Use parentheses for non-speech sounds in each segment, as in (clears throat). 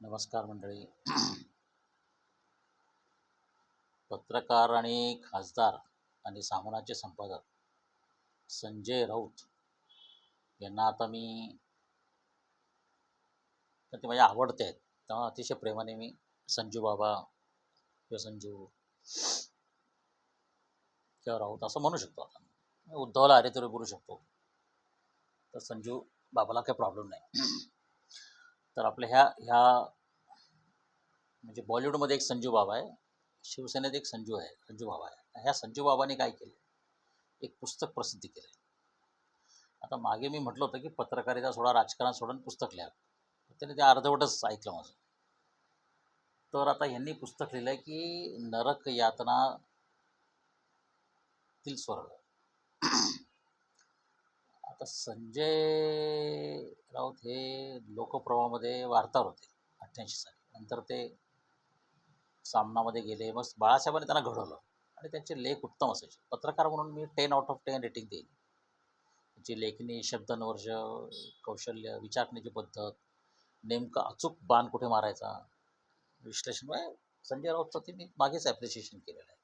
नमस्कार मंडळी. पत्रकार आणि खासदार आणि सामनाचे संपादक संजय राऊत यांना आता मी तर ते माझ्या आवडते आहेत. तेव्हा अतिशय प्रेमाने मी संजू बाबा किंवा संजू किंवा राऊत असं म्हणू शकतो आता उद्धवला अरे तरी बोलू शकतो. तर संजू बाबाला काही प्रॉब्लेम नाही. तर आपल्या ह्या ह्या म्हणजे बॉलिवूडमध्ये एक संजू बाबा आहे शिवसेनेत एक संजू आहे संजू बाबा आहे. ह्या संजू बाबाने काय केलं एक पुस्तक प्रसिद्धी केलं आता मागे मी म्हटलं होतं की पत्रकारिता सोडा राजकारण सोडून पुस्तक लिहा. त्याने ते अर्धवटच ऐकलं माझं. तर आता ह्यांनी पुस्तक लिहिलं आहे की नरक यातना तील स्वर्ग. आता संजय राऊत हे लोकप्रवाहामध्ये वार्ताहर होते अठ्ठ्याऐंशी साली. नंतर ते सामनामध्ये गेले. मग बाळासाहेबांनी त्यांना घडवलं. आणि त्यांचे लेख उत्तम असायचे. पत्रकार म्हणून मी ten out of ten rating देईन. त्यांची लेखणी शब्दनवर्ष कौशल्य विचारण्याची पद्धत नेमकं अचूक बाण कुठे मारायचा विश्लेषण म्हणजे संजय राऊतचं ते मी मागेच ॲप्रिशिएशन केलेलं आहे.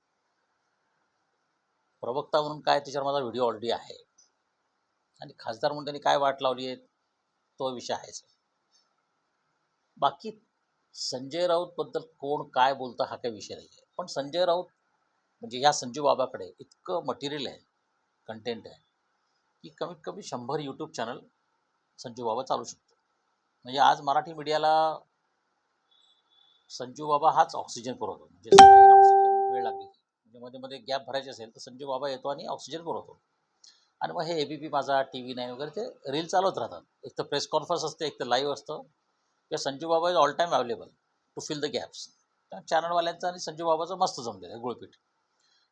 प्रवक्ता म्हणून काय त्याच्यावर माझा व्हिडिओ ऑलरेडी आहे. आणि खासदार म्हणून त्यांनी काय वाट लावली आहे तो विषय आहेच बाकी संजय राऊतबद्दल कोण काय बोलतं हा काही विषय नाही आहे पण संजय राऊत म्हणजे ह्या संजू बाबाकडे इतकं मटेरियल आहे कंटेंट आहे की कमीत कमी शंभर यूट्यूब चॅनल संजू बाबा चालू शकतो म्हणजे आज मराठी मीडियाला संजू बाबा हाच ऑक्सिजन पुरवतो. म्हणजे ऑक्सिजन वेळ लागली म्हणजे मध्ये मध्ये गॅप भरायचे असेल तर संजू बाबा येतो आणि ऑक्सिजन पुरवतो. आणि मग हे A B P Majha T V नाही वगैरे ते रील चालवत राहतात. एक तर प्रेस कॉन्फरन्स असते एक तर लाईव्ह असतं. किंवा Sanju Baba is all time available to fill the gaps त्या चॅनलवाल्यांचं आणि संजू बाबाचं मस्त जमलेलं आहे गुळपीठ.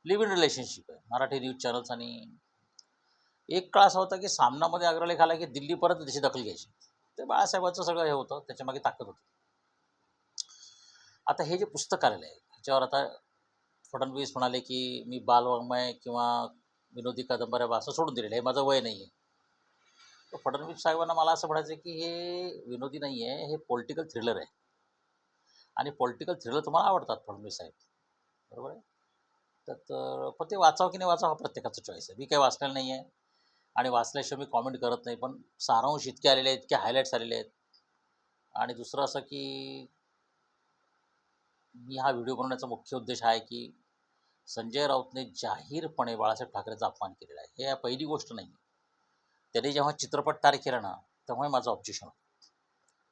लिव्ह इन रिलेशनशिप आहे. मराठी न्यूज चॅनल्स आणि एक काळ असा होता की सामनामध्ये अग्रलेख आला की दिल्लीपर्यंत त्याची दखल घ्यायची. ते बाळासाहेबांचं सगळं हे होतं त्याच्यामागे ताकद होती. आता हे जे पुस्तक आलेलं आहे ह्याच्यावर आता फडणवीस म्हणाले की मी बालवाङ्मय किंवा विनोदी कादंबऱ्या असं सोडून दिलेलं हे माझं वय नाही आहे तर फडणवीस साहेबांना मला असं म्हणायचं आहे की हे विनोदी नाही आहे हे पॉलिटिकल थ्रिलर आहे. आणि पॉलिटिकल थ्रिलर तुम्हाला आवडतात फडणवीस साहेब. बरोबर आहे? तर तर पण ते वाचावं की नाही वाचावं हा प्रत्येकाचा चॉईस आहे. मी काही वाचलेलं नाही आहे आणि वाचल्याशिवाय मी कॉमेंट करत नाही पण सारांश इतके आलेले आहेत इतके हायलाईट्स आलेले आहेत. आणि दुसरं असं की मी हा व्हिडिओ बनवण्याचा मुख्य उद्देश आहे की संजय राऊतने जाहीरपणे बाळासाहेब ठाकरेचा अपमान केलेला आहे. हे पहिली गोष्ट नाही त्याने जेव्हा चित्रपट तयार केला ना तेव्हा माझं ऑब्जेक्शन होतं.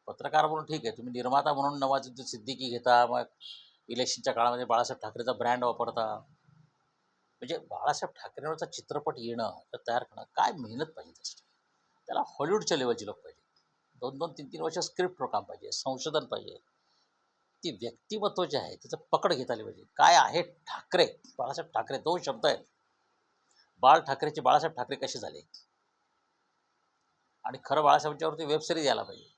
पत्रकार म्हणून ठीक आहे तुम्ही निर्माता म्हणून नवाजुद्दीन सिद्दीकी घेता मग इलेक्शनच्या काळामध्ये बाळासाहेब ठाकरेचा ब्रँड वापरता. म्हणजे बाळासाहेब ठाकरेंवरचा चित्रपट येणं तर तयार करणं काय मेहनत पाहिजे त्यासाठी त्याला हॉलिवूडच्या लेवलची लोक पाहिजे. दोन दोन तीन तीन वर्ष स्क्रिप्टवर काम पाहिजे संशोधन पाहिजे. ती व्यक्तिमत्व जे आहे त्याचं पकड घेता आली पाहिजे. काय आहे ठाकरे? बाळासाहेब ठाकरे दोन शब्द आहेत. बाळ ठाकरेचे बाळासाहेब ठाकरे कसे झाले? आणि खरं बाळासाहेबांच्यावरती वेबसिरीज यायला पाहिजे.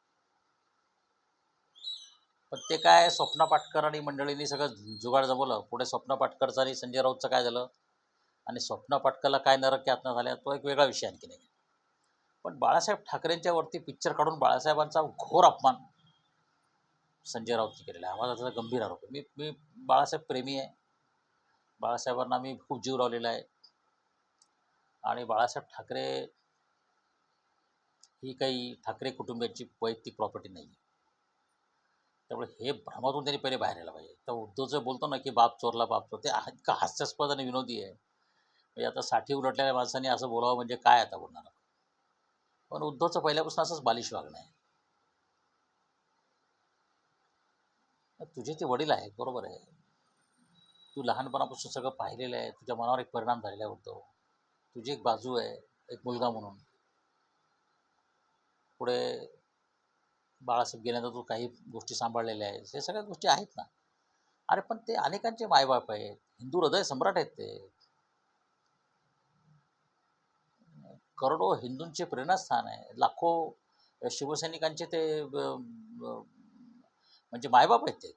पण ते काय स्वप्ना पाटकर आणि मंडळींनी सगळं जुगाड जमवलं. पुढे स्वप्ना पाटकरचं आणि संजय राऊतचं काय झालं? आणि स्वप्ना पाटकरला काय नरक यातना झाल्या तो एक वेगळा विषय आणखी नाही पण बाळासाहेब ठाकरेंच्यावरती पिक्चर काढून बाळासाहेबांचा घोर अपमान. संजय राऊतने केलेला आहे. आम्हाला माझा त्याचा गंभीर आरोप आहे. मी मी बाळासाहेब प्रेमी आहे. बाळासाहेबांना मी खूप जीव लावलेला आहे. आणि बाळासाहेब ठाकरे ही काही ठाकरे कुटुंबियांची वैयक्तिक प्रॉपर्टी नाही आहे त्यामुळे हे भ्रमातून त्यांनी पहिले बाहेर यायला पाहिजे. तर उद्धवचं बोलतो ना की बाप चोरला बाप चोर ते इतकं हास्यास्पद आणि विनोदी आहे. म्हणजे आता साठी उलटलेल्या माणसांनी असं बोलावं म्हणजे काय आता बोलणार पण उद्धवचं पहिल्यापासून असंच बालिश वागणं आहे. तुझे ते वडील आहेत बरोबर आहे. तू लहानपणापासून सगळं पाहिलेलं आहे तुझ्या मनावर एक परिणाम झालेला होतो तुझी एक बाजू आहे एक मुलगा म्हणून. पुढे बाळासाहेब गेल्यानंतर तू काही गोष्टी सांभाळलेल्या आहेत हे सगळ्या गोष्टी आहेत ना. अरे पण ते अनेकांचे मायबाप आहेत हिंदू हृदय सम्राट आहेत ते. करोडो हिंदूंचे प्रेरणास्थान आहे लाखो शिवसैनिकांचे ते ब- ब- म्हणजे मायबाप आहेत ते.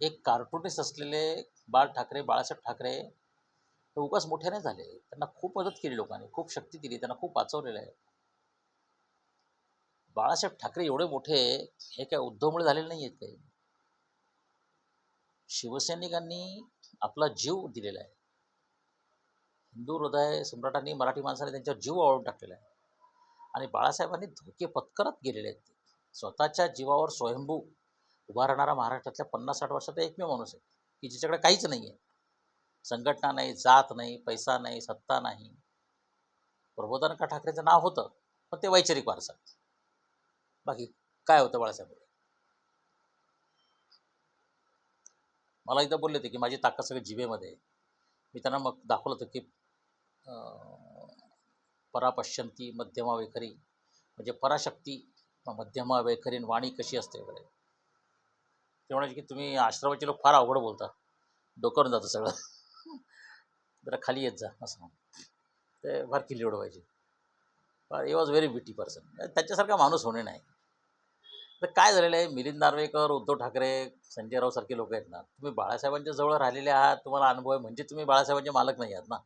एक कार्टुनिस्ट असलेले बाळ ठाकरे बाळासाहेब ठाकरे हे उगाच मोठे नाही झाले. त्यांना खूप मदत केली लोकांनी खूप शक्ती दिली त्यांना खूप वाचवलेलं आहे. बाळासाहेब ठाकरे एवढे मोठे हे काय उद्धवमुळे झालेले नाही आहेत काही? शिवसैनिकांनी आपला जीव दिलेला आहे. हिंदू हृदय सम्राटांनी मराठी माणसाने त्यांच्यावर जीव आवडून टाकलेला आहे. आणि बाळासाहेबांनी धोके पत्करत गेलेले आहेत स्वतःच्या जीवावर स्वयंभू उभा राहणारा महाराष्ट्रातल्या पन्नास साठ वर्षाचा एकमेव माणूस आहे की ज्याच्याकडे काहीच नाही आहे संघटना नाही जात नाही पैसा नाही सत्ता नाही. प्रबोधनका ठाकरेचं नाव होतं पण ते वैचारिक वारसा बाकी काय होतं बाळासाहेब मला एकदा बोलले होते की माझी ताकद सगळी जिभेमध्ये आहे. मी त्यांना मग दाखवलं होतं की परापश्यंती मध्यमा वैखरी म्हणजे पराशक्ती मध्यमा वैखरीन वाणी कशी असते वगैरे. ते म्हणायचे की तुम्ही आश्रमाचे लोक फार अवघड बोलता डोक्यावरून जातं सगळं. जरा खाली येत जा असं म्हणून. ते फार किल्ली उडवायचे a was very witty person त्याच्यासारखा माणूस होणे नाही. तर काय झालेलं आहे मिलिंद नार्वेकर उद्धव ठाकरे संजय रावसारखे लोक आहेत ना तुम्ही बाळासाहेबांच्या जवळ राहिलेले आहात तुम्हाला अनुभव आहे म्हणजे तुम्ही बाळासाहेबांचे मालक नाही आहात ना.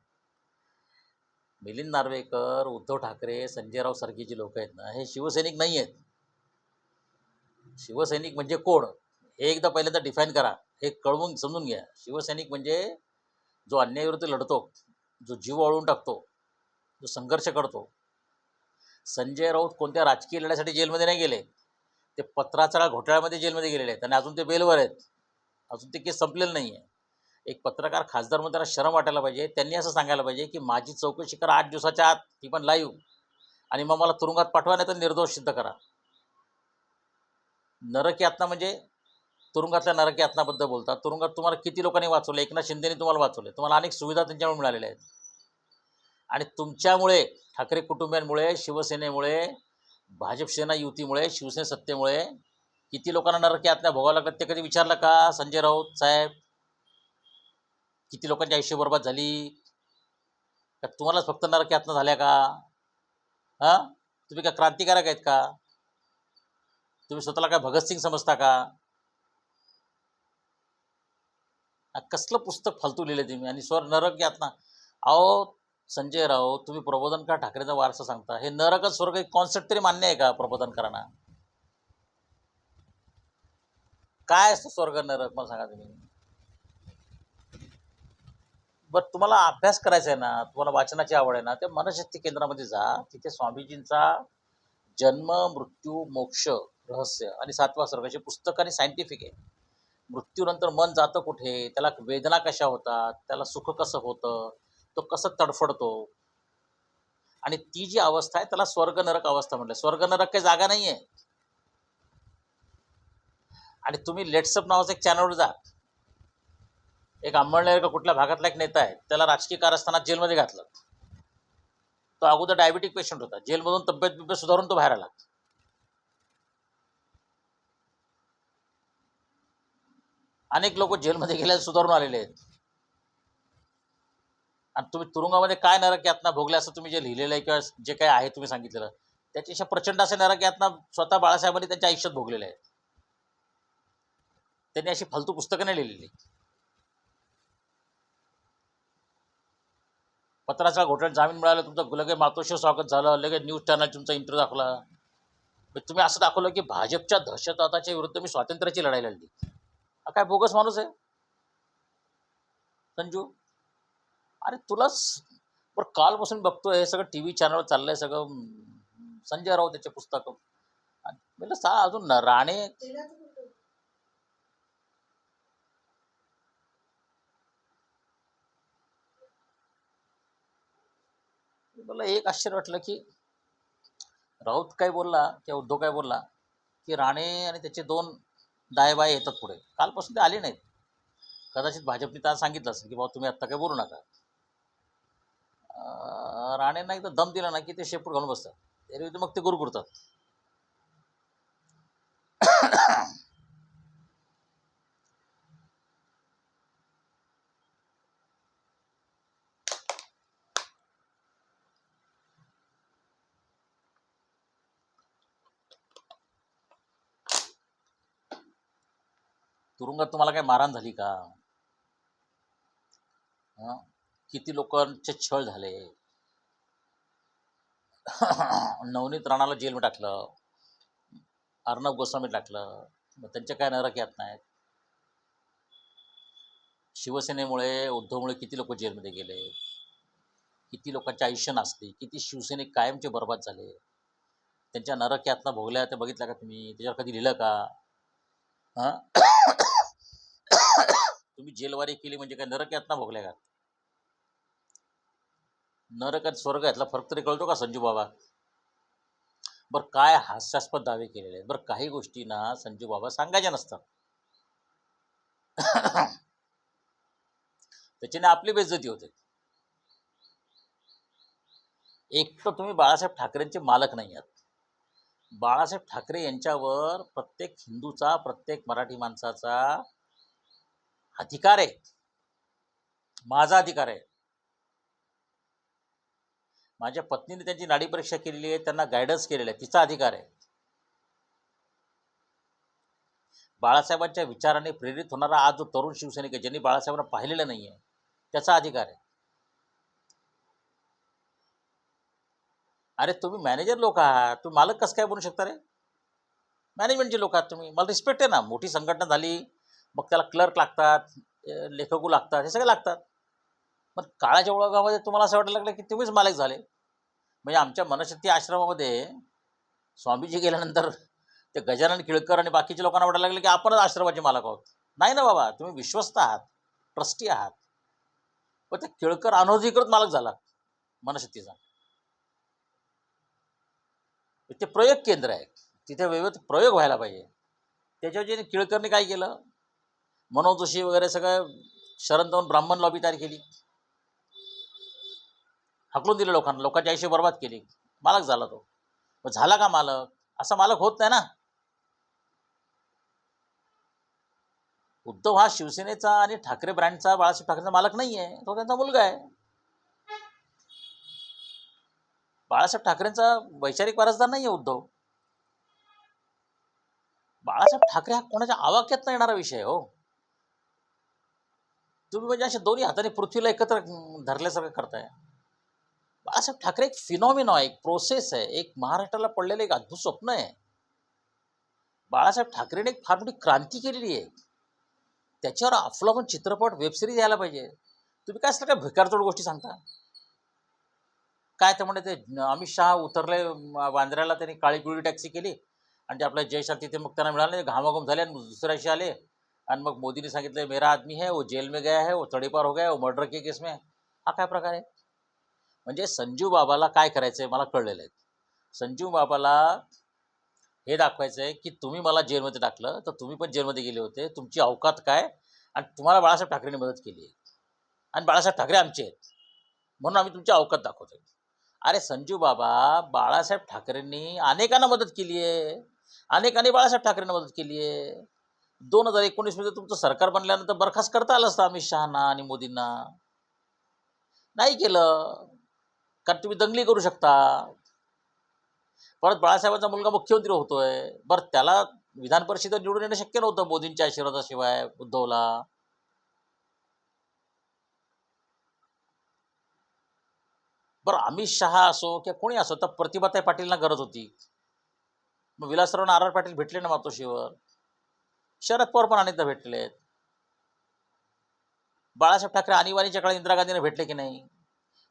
मिलिंद नार्वेकर उद्धव ठाकरे संजयराव सारखी जी लोक आहेत ना हे शिवसैनिक नाही आहेत. शिवसैनिक म्हणजे कोण? हे एकदा पहिल्यांदा डिफाईन करा. हे कळवून समजून घ्या. शिवसैनिक म्हणजे जो अन्यायाविरुद्ध लढतो जो जीव वाळवून टाकतो जो संघर्ष करतो. संजय राऊत कोणत्या राजकीय लढ्यासाठी जेलमध्ये नाही गेले? ते पत्राचाळा घोटाळ्यामध्ये जेलमध्ये गेलेले आहेत आणि अजून ते बेलवर आहेत. अजून ते केस संपलेलं नाही आहे एक पत्रकार खासदार म्हणून त्याला शरम वाटायला पाहिजे. त्यांनी असं सांगायला पाहिजे की माझी चौकशी करा आठ दिवसाच्या आत ती पण लाईव्ह आणि मग मला तुरुंगात पाठवा नाही तर निर्दोष सिद्ध करा. नरक यातना म्हणजे तुरुंगातल्या नरक यातनाबद्दल बोलतात. तुरुंगात तुम्हाला किती लोकांनी वाचवलं? एकनाथ शिंदेने तुम्हाला वाचवले. तुम्हाला अनेक सुविधा त्यांच्यामुळे मिळालेल्या आहेत. आणि तुमच्यामुळे ठाकरे कुटुंबियांमुळे शिवसेनेमुळे भाजप सेना युतीमुळे शिवसेना सत्तेमुळे किती लोकांना नरक यातना भोगावं लागतात ते कधी विचारलं का? संजय राऊत साहेब किती लोकांची आयुष्य बरबाद झाली? का तुम्हालाच फक्त नरक यातना झाल्या का? हां? तुम्ही का क्रांतिकारक आहेत का? तुम्ही स्वतःला काय भगतसिंग समजता का? कसलं पुस्तक फालतू लिहिलं तुम्ही? आणि स्वर नरक यातना अहो संजय राव तुम्ही प्रबोधन का ठाकरेचा वारसा सांगता. हे नरकच स्वर्ग एक कॉन्सेप्ट तरी मान्य आहे का प्रबोधन करांना काय असतं स्वर्ग नरक? मला सांगा तुम्ही. बट तुम्हाला अभ्यास करायचा आहे ना तुम्हाला वाचनाची आवड आहे ना ते मनशक्ती केंद्रामध्ये जा. तिथे स्वामीजींचा जन्म मृत्यू मोक्ष रहस्य आणि सातवा स्वर्गाचे पुस्तक आणि सायंटिफिक आहे. मृत्यूनंतर मन जातं कुठे? त्याला वेदना कशा होतात? त्याला सुख कसं होतं? तो कसं तडफडतो? आणि ती जी अवस्था आहे त्याला स्वर्ग नरक अवस्था म्हटलं स्वर्ग नरक काही जागा नाही आहे आणि तुम्ही लेट्सअप नावाचं एक चॅनलवर जा. एक अंबळनेर का कुठल्या भागातला एक नेता आहे त्याला राजकीय कारस्थानात जेलमध्ये घातलं. तो अगोदर डायबिटिक पेशंट होता. जेलमधून तब्येत बिब्येत सुधारून तो बाहेर आला. अनेक लोक जेलमध्ये गेल्या सुधारून आलेले आहेत. आणि तुम्ही तुरुंगामध्ये काय नरक यातना भोगले असं तुम्ही जे लिहिलेलं आहे किंवा जे काय आहे तुम्ही सांगितलेलं त्याच्यापेक्षा प्रचंड असे नरक यातना स्वतः बाळासाहेबांनी त्यांच्या आयुष्यात भोगलेले आहेत. त्यांनी अशी फालतू पुस्तकं नाही लिहिलेली. पत्राचा घोटाळ्यात जामीन मिळाला तुमचं लगेच मातोश्री स्वागत झालं लगेच न्यूज चॅनल तुमचा इंटरव्ह्यू दाखवला. म्हणजे तुम्ही असं दाखवलं की भाजपच्या दहशतवादाच्या विरुद्ध मी स्वातंत्र्याची लढाई लढली. हा काय बोगस माणूस आहे? संजू? अरे तुलाच बरं कालपासून बघतोय हे सगळं टी व्ही चॅनलवर चाललंय सगळं. संजय राऊत त्याचे पुस्तक. म्हणलं सा अजून राणे मला एक आश्चर्य वाटलं की राऊत काय बोलला किंवा उद्धव काय बोलला की राणे आणि त्याचे दोन दायबाय येतात पुढे. कालपासून ते आले नाहीत. कदाचित भाजपने त्यांना सांगितलं असेल की बाबा तुम्ही आत्ता काय बोलू नका. राणेंना एकदा दम दिला ना की ते शेपूट घालून बसतात. त्याविरुद्ध मग ते गुरगुरतात. तुरुंगात तुम्हाला काय मारहाण झाली का? किती लोकांचे छळ झाले? (coughs) नवनीत राणाला जेलमध्ये टाकलं. अर्णव गोस्वामी टाकलं. मग त्यांच्या काय नरक यात नाहीत? शिवसेनेमुळे उद्धवमुळे किती लोक जेलमध्ये गेले? किती लोकांचे आयुष्य नाचते किती शिवसैनिक कायमचे बर्बाद झाले? त्यांच्या नरक यातना भोगल्या ते बघितल्या का तुम्ही? त्याच्यावर कधी लिहिलं का? हां? तुम्ही जेलवारी केली म्हणजे काय नरक यातना भोगल्या का? नरक आणि स्वर्ग यातला फरक तरी कळतो का संजू बाबा? बरं काय हास्यास्पद दावे केलेले आहेत. बरं काही गोष्टींना संजू बाबा सांगायच्या नसतात. त्याच्याने आपली बेजती होते. एक तर तुम्ही बाळासाहेब ठाकरेंचे मालक नाही आहात. बाळासाहेब ठाकरे यांच्यावर प्रत्येक हिंदूचा प्रत्येक मराठी माणसाचा अधिकार आहे. माझा अधिकार आहे. माझ्या पत्नीने त्यांची नाडी परीक्षा केलेली आहे त्यांना गायडन्स केलेलं आहे तिचा अधिकार आहे. बाळासाहेबांच्या विचाराने प्रेरित होणारा आज जो तरुण शिवसैनिक आहे ज्यांनी बाळासाहेबांना पाहिलेलं नाही आहे त्याचा अधिकार आहे. अरे तुम्ही मॅनेजर लोक आहात तुम्ही मालक कसं काय बनू शकता रे? मॅनेजमेंटचे लोक आहात तुम्ही. मला रिस्पेक्ट आहे ना मोठी संघटना झाली मग त्याला क्लर्क लागतात लेखकू लागतात हे सगळे लागतात. मग काळाच्या ओळखामध्ये तुम्हाला असं वाटायला लागलं की तुम्हीच मालक झाले. म्हणजे आमच्या मनशक्ती आश्रमामध्ये स्वामीजी गेल्यानंतर ते गजानन किळकर आणि बाकीच्या लोकांना वाटायला लागलं की आपणच आश्रमाचे मालक आहोत. नाही ना बाबा तुम्ही विश्वस्त आहात ट्रस्टी आहात. पण ते किळकर अनधिकृत मालक झाला मनशक्तीचा ते प्रयोग केंद्र आहे. तिथे व्यवस्थित प्रयोग व्हायला पाहिजे. त्याच्यावर जे किळकरने काय केलं? मनोज जोशी वगैरे सगळं शरण जाऊन ब्राह्मण लॉबी तयार केली. हकलून दिले लोकांना. लोकांच्या आयुष्य बर्बाद केली. मालक झाला तो. मग झाला का मालक? असा मालक होत नाही ना. उद्धव हा शिवसेनेचा आणि ठाकरे ब्रँडचा बाळासाहेब ठाकरेचा मालक नाही आहे तो त्यांचा मुलगा आहे. बाळासाहेब ठाकरेंचा वैचारिक वारसदार नाही आहे उद्धव. बाळासाहेब ठाकरे हा कोणाच्या आवाक्यात नाही येणारा विषय हो. तुम्ही म्हणजे अशा दोन्ही हाताने पृथ्वीला एकत्र धरल्यासारखं करताय. बाळासाहेब ठाकरे एक फिनॉमिनो आहे एक प्रोसेस आहे एक महाराष्ट्राला पडलेलं एक अद्भुत स्वप्न आहे. बाळासाहेब ठाकरेने एक फार मोठी क्रांती केलेली आहे. त्याच्यावर अफलातून चित्रपट वेबसिरीज यायला पाहिजे. तुम्ही काय असलं काय भिकारचोड गोष्टी सांगता? काय तर म्हणजे ते अमित शहा उतरले म- बांद्र्याला त्यांनी काळी गुळी टॅक्सी केली. आणि ते आपल्या जयशाल तिथे मग त्यांना मिळाले घामाघूम झाले आणि दुसऱ्याशी आले. आणि मग मोदीने सांगितलं मेरा आदमी है वो जेल में गया है वो तडेपार हो गया वो मर्डर के केस में हा. काय प्रकार आहे? म्हणजे संजीव बाबाला काय करायचंय मला कळलेलं आहे. संजीव बाबाला हे दाखवायचं आहे की तुम्ही मला जेलमध्ये टाकलं तर तुम्ही पण जेलमध्ये गेले होते तुमची अवकात काय? आणि तुम्हाला बाळासाहेब ठाकरेंनी मदत केली आहे. आणि बाळासाहेब ठाकरे आमचे आहेत. म्हणून आम्ही तुमची अवकात दाखवतोय. अरे संजीव बाबा बाळासाहेब ठाकरेंनी अनेकांना मदत केली आहे. अनेकांनी बाळासाहेब ठाकरेंना मदत केली आहे. दोन हजार एकोणीसमध्ये तुमचं सरकार बनल्यानंतर बरखास्त करता आलं असतं अमित शहाना आणि मोदींना. नाही केलं. कारण तुम्ही दंगली करू शकता. परत बाळासाहेबांचा मुलगा मुख्यमंत्री होतोय. बरं त्याला विधान परिषदेत निवडून येणं शक्य नव्हतं मोदींच्या आशीर्वादाशिवाय उद्धवला. बरं अमित शहा असो किंवा कोणी असो तर प्रतिभाताई पाटीलना गरज होती. मग विलासराव आर पाटील भेटले ना मातोश्रीवर? शरद पवार पण अनेकदा भेटलेले आहेत. बाळासाहेब ठाकरे आणीबाणीच्या काळात इंदिरा गांधीने भेटले की नाही?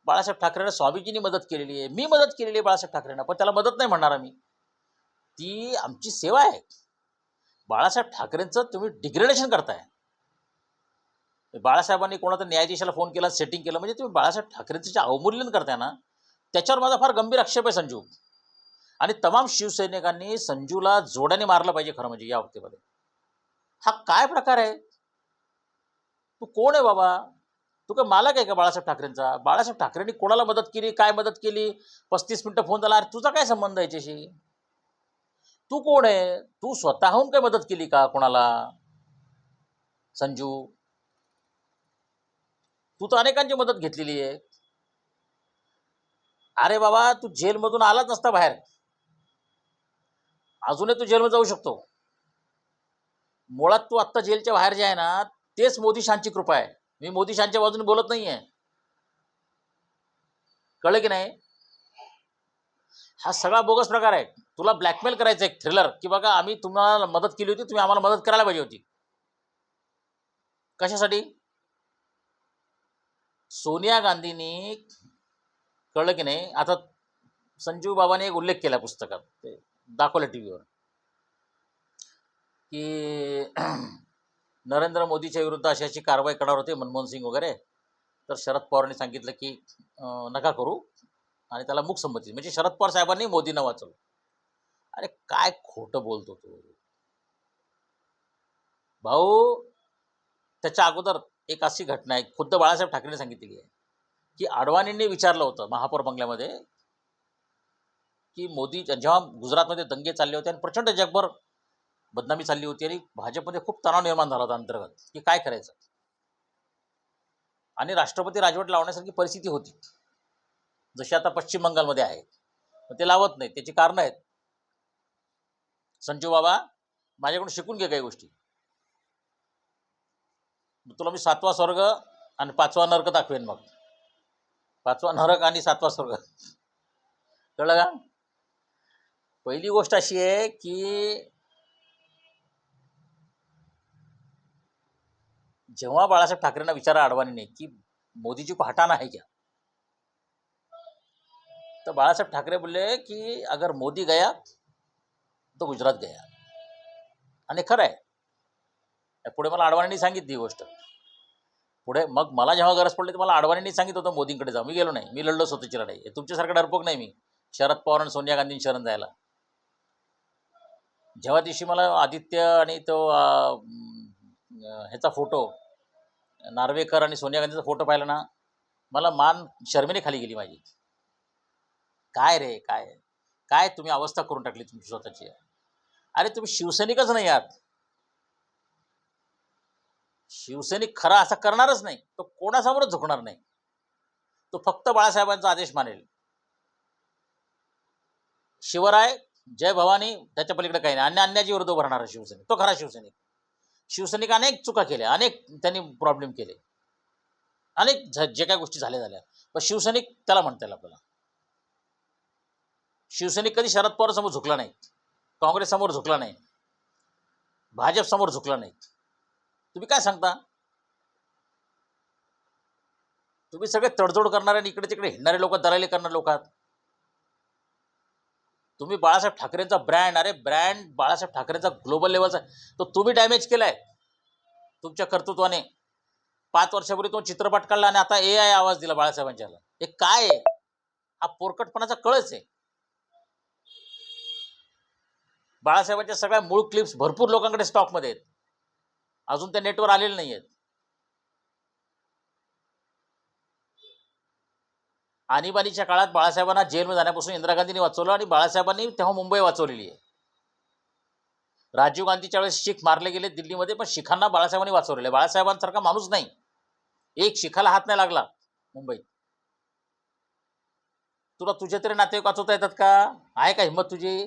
बाळासाहेब ठाकरेंना स्वामीजींनी मदत केलेली आहे. मी मदत केलेली आहे बाळासाहेब ठाकरेंना पण त्याला मदत नाही म्हणणार आम्ही. ती आमची सेवा आहे. बाळासाहेब ठाकरेंचं तुम्ही डिग्रेडेशन करताय. बाळासाहेबांनी कोणाचा न्यायाधीशाला फोन केला सेटिंग केलं म्हणजे तुम्ही बाळासाहेब ठाकरेंचं जे अवमूल्यन करताय ना त्याच्यावर माझा फार गंभीर आक्षेप आहे संजू. आणि तमाम शिवसैनिकांनी संजूला जोड्याने मारलं पाहिजे खरं म्हणजे या बाबतीमध्ये हा काय प्रकार आहे? तू कोण आहे बाबा? तू काय मालक आहे का बाळासाहेब ठाकरेंचा? बाळासाहेब ठाकरेंनी कोणाला मदत केली? काय मदत केली? पस्तीस मिनिटं फोन झाला. अरे तुझा काय संबंध आहे याच्याशी? तू कोण आहे? तू स्वतःहून काय मदत केली का कोणाला? संजू? तू तर अनेकांची मदत घेतलेली आहे. अरे बाबा तू जेलमधून आलाच नसता बाहेर. अजूनही तू जेलमध्ये जाऊ शकतो. मुळात तू आत्ता जेलच्या बाहेर जे आहे ना तेच मोदी शांची कृपा आहे. मी मोदी शांच्या बाजूने बोलत नाहीये. कळलं की नाही? हा सगळा बोगस प्रकार आहे. तुला ब्लॅकमेल करायचं एक थ्रिलर की बघा आम्ही तुम्हाला मदत केली होती तुम्ही आम्हाला मदत करायला पाहिजे होती. कशासाठी? सोनिया गांधींनी कळलं की नाही? आता संजीव बाबाने एक उल्लेख केला पुस्तकात ते दाखवलं टी व्हीवर की (clears throat) नरेंद्र मोदीच्या विरुद्ध अशी अशी कारवाई करणार होते मनमोहन सिंग वगैरे. तर शरद पवारांनी सांगितलं की नका करू आणि त्याला मुख संमती म्हणजे शरद पवार साहेबांनी मोदींना वाचवलं. अरे काय खोटं बोलतो तू. भाऊ त्याच्या अगोदर एक अशी घटना आहे खुद्द बाळासाहेब ठाकरेने सांगितलेली आहे की अडवाणींनी विचारलं होतं महापौर बंगल्यामध्ये की मोदी जेव्हा गुजरातमध्ये दंगे चालले होते आणि प्रचंड जगभर बदनामी चालली होती आणि भाजपमध्ये खूप तणाव निर्माण झाला होता अंतर्गत की काय करायचं? आणि राष्ट्रपती राजवट लावण्यासारखी परिस्थिती होती. जशी आता पश्चिम बंगालमध्ये आहे पण ते लावत नाही त्याची कारणं आहेत. संजू बाबा माझ्याकडून शिकून घे काही गोष्टी. तुला मी सातवा स्वर्ग आणि पाचवा नरक दाखवेन मग. पाचवा नरक आणि सातवा स्वर्ग. कळलं का? पहिली गोष्ट अशी आहे की जेव्हा बाळासाहेब ठाकरेंना विचारा अडवाणीने की मोदीजी को हटाना है क्या? तर बाळासाहेब ठाकरे बोलले की अगर मोदी गया तो गुजरात गया. आणि खरं आहे. पुढे मला अडवाणींनी सांगितली ही गोष्ट. पुढे मग मला जेव्हा गरज पडली तर मला अडवाणींनी सांगितलं होतं मोदींकडे जाऊ. मी गेलो नाही. मी लढलो स्वतःची लढाई. तुमच्यासारखं डरपोक नाही मी. शरद पवार आणि सोनिया गांधींनी शरण जायला. जेव्हा दिवशी मला आदित्य आणि तो ह्याचा फोटो नार्वेकर आणि सोनिया गांधीचा फोटो पाहिला ना मला मान शर्मेने खाली गेली माझी. काय रे काय? काय तुम्ही अवस्था करून टाकली तुमची स्वतःची? अरे तुम्ही शिवसैनिकच नाही आहात. शिवसैनिक खरा असा करणारच नाही. तो कोणासमोरच झुकणार नाही. तो फक्त बाळासाहेबांचा आदेश मानेल. शिवराय जय भवानी त्याच्या पलीकडे काही नाही. अन्य अन्याच्या विरुद्ध भरणारा राहणारा शिवसैनिक. तो खरा शिवसैनिक. शिवसैनिक अनेक चुका केल्या अनेक त्यांनी प्रॉब्लेम केले. अनेक जे काय गोष्टी झाल्या झाल्या. पण शिवसैनिक त्याला म्हणता येईल आपल्याला. शिवसैनिक कधी शरद पवार समोर झुकला नाही काँग्रेस समोर झुकला नाही भाजप समोर झुकला नाही. तुम्ही काय सांगता? तुम्ही सगळे तडजोड करणारे आणि इकडे तिकडे हिंडणारे लोक दलाली करणारे लोक आहात. तुम्ही बाळासाहेब ठाकरेंचा ब्रँड अरे ब्रँड बाळासाहेब ठाकरेंचा ग्लोबल लेवलचा तो तुम्ही डॅमेज केलाय तुमच्या कर्तृत्वाने. पाच वर्षापूर्वी तो चित्रपट काढला आणि आता ए आय आवाज दिला बाळासाहेबांच्याला हे काय आहे? हा पोरकटपणाचा कळच आहे. बाळासाहेबांच्या सगळ्या मूळ क्लिप्स भरपूर लोकांकडे स्टॉकमध्ये आहेत. अजून त्या नेटवर आलेले नाही आहेत आणीबाणीच्या काळात बाळासाहेबांना जेलमध्ये जाण्यापासून इंदिरा गांधींनी वाचवलं आणि बाळासाहेबांनी तेव्हा मुंबई वाचवलेली आहे. राजीव गांधीच्या वेळेस शीख मारले गेले दिल्लीमध्ये पण शिखांना बाळासाहेबांनी वाचवलेलं आहे. बाळासाहेबांसारखा माणूस नाही. एक शिखाला हात नाही लागला मुंबईत. तुला तुझे तरी नातेवाईक वाचवता येतात का? आहे का हिंमत तुझी?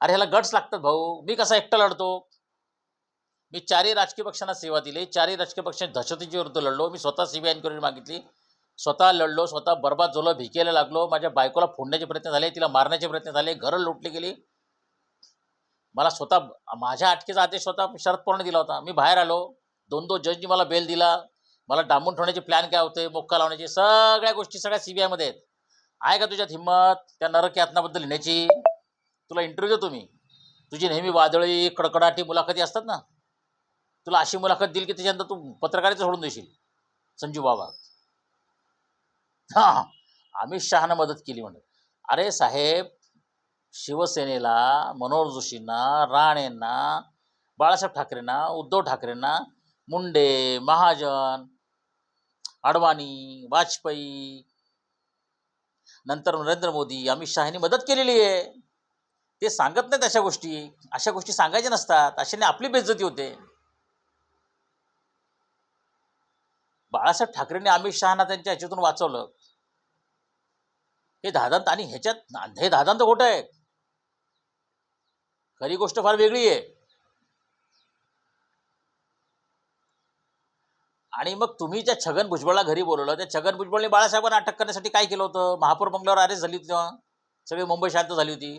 अरे ह्याला गट्स लागतात भाऊ. मी कसा एकटा लढतो? मी चारही राजकीय पक्षांना सेवा दिली. चारही राजकीय पक्षांनी दहशतीच्या विरुद्ध लढलो. मी स्वतः सीबीआयकडून मागितली. स्वतः लढलो स्वतः बरबाद झालो भिकेला लागलो माझ्या बायकोला फोडण्याचे प्रयत्न झाले तिला मारण्याचे प्रयत्न झाले घरं लुटली गेली. मला स्वतः माझ्या अटकेचा आदेश स्वतः शरद पवारने दिला होता. मी बाहेर आलो दोन दोन जजनी मला बेल दिला मला डांबून ठेवण्याचे प्लॅन काय होते मोक्का लावण्याचे सगळ्या गोष्टी सगळ्या सीबीआयमध्ये आहेत. आहे का तुझ्यात हिंमत त्या नरक यातनाबद्दल लिहिण्याची? तुला इंटरव्ह्यू देतो मी. तुझी नेहमी वादळी कडकडाटी मुलाखती असतात ना? तुला अशी मुलाखत देईल की त्याच्यानंतर तू पत्रकारिता सोडून देशील. संजू बाबा. हा अमित शहानं मदत केली म्हणून. अरे साहेब शिवसेनेला मनोहर जोशींना राणेंना बाळासाहेब ठाकरेंना उद्धव ठाकरेंना मुंडे महाजन अडवाणी वाजपेयी नंतर नरेंद्र मोदी अमित शहा यांनी मदत केलेली आहे. ते सांगत नाहीत अशा गोष्टी. अशा गोष्टी सांगायच्या नसतात. अशाने आपली बेज्जती होते. बाळासाहेब ठाकरेंनी अमित शहाना त्यांच्या ह्याच्यातून वाचवलं. हे दादांत आणि ह्याच्यात हे दादांत खोटं आहे. खरी गोष्ट फार वेगळी आहे. आणि मग तुम्ही त्या छगन भुजबळला घरी बोलवलं त्या छगन भुजबळने बाळासाहेबांना अटक करण्यासाठी काय केलं होतं? महापौर बंगल्यावर अरेस्ट झाली होती तेव्हा. सगळी मुंबई शांत झाली होती.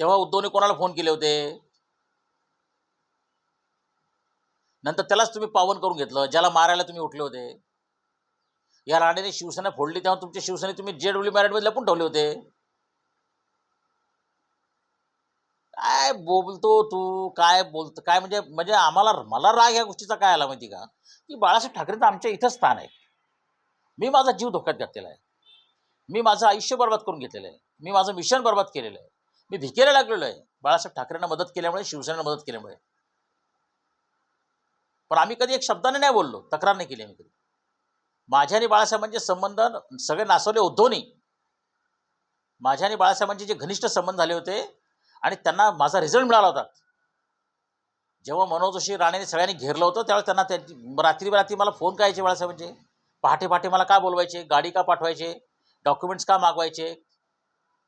तेव्हा उद्धवने कोणाला फोन केले होते? नंतर त्यालाच तुम्ही पावन करून घेतलं ज्याला मारायला तुम्ही उठले होते. या राणेने शिवसेना फोडली तेव्हा तुमच्या शिवसेने तुम्ही जे डब्ल्यू मॅरेटमध्ये लपून ठेवले होते. काय बोलतो तू? काय बोलतो? काय म्हणजे म्हणजे आम्हाला मला राग या गोष्टीचा काय आला माहिती का? की बाळासाहेब ठाकरेंचं आमच्या इथं स्थान आहे. मी माझा जीव धोक्यात घातलेला आहे. मी माझं आयुष्य बर्बाद करून घेतलेलं आहे. मी माझं मिशन बर्बाद केलेलं आहे. मी भिकेला लागलेलो आहे. बाळासाहेब ठाकरेंना मदत केल्यामुळे शिवसेनेला मदत केल्यामुळे. पण आम्ही कधी एक शब्दाने नाही बोललो. तक्रार नाही केली आम्ही कधी. माझ्या आणि बाळासाहेबांचे संबंध सगळे नासवले उद्धवनी माझ्या आणि बाळासाहेबांचे जे घनिष्ठ संबंध झाले होते आणि त्यांना माझा रिझल्ट मिळाला होता. जेव्हा मनोज जोशी राणेने सगळ्यांनी घेरलं होतं त्यावेळेस त्यांना त्यांची रात्री रात्री मला फोन करायचे बाळासाहेबांचे. पहाटे पहाटे मला का बोलवायचे गाडी का पाठवायचे डॉक्युमेंट्स का मागवायचे?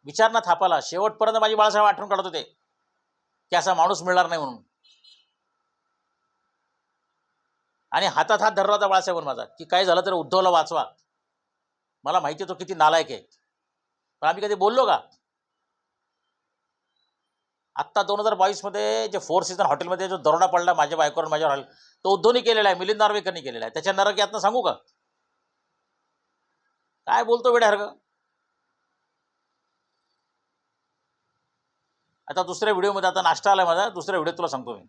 विचारणा थापाला शेवटपर्यंत माझी बाळासाहेब आठवण काढत होते. की असा माणूस मिळणार नाही म्हणून. आणि हातात हात धरला होता बाळासाहेब माझा की काय झालं तर उद्धवला वाचवा. मला माहिती आहे तो किती नालायक आहे. पण आम्ही कधी बोललो का? आत्ता दोन हजार बावीसमध्ये जे फोर सीझन हॉटेलमध्ये जो दरोडा पडला माझ्या बायकोवर माझ्यावर हॉटेल तो उद्धवनी केलेला आहे मिलिंद नार्वेकरनी केलेला आहे. त्याच्या नरक यातनं सांगू का? काय बोलतो वेड्यासारखं? आता दुसऱ्या व्हिडिओमध्ये आता नाश्ता आला माझा दुसऱ्या व्हिडिओ तुला सांगतो मी.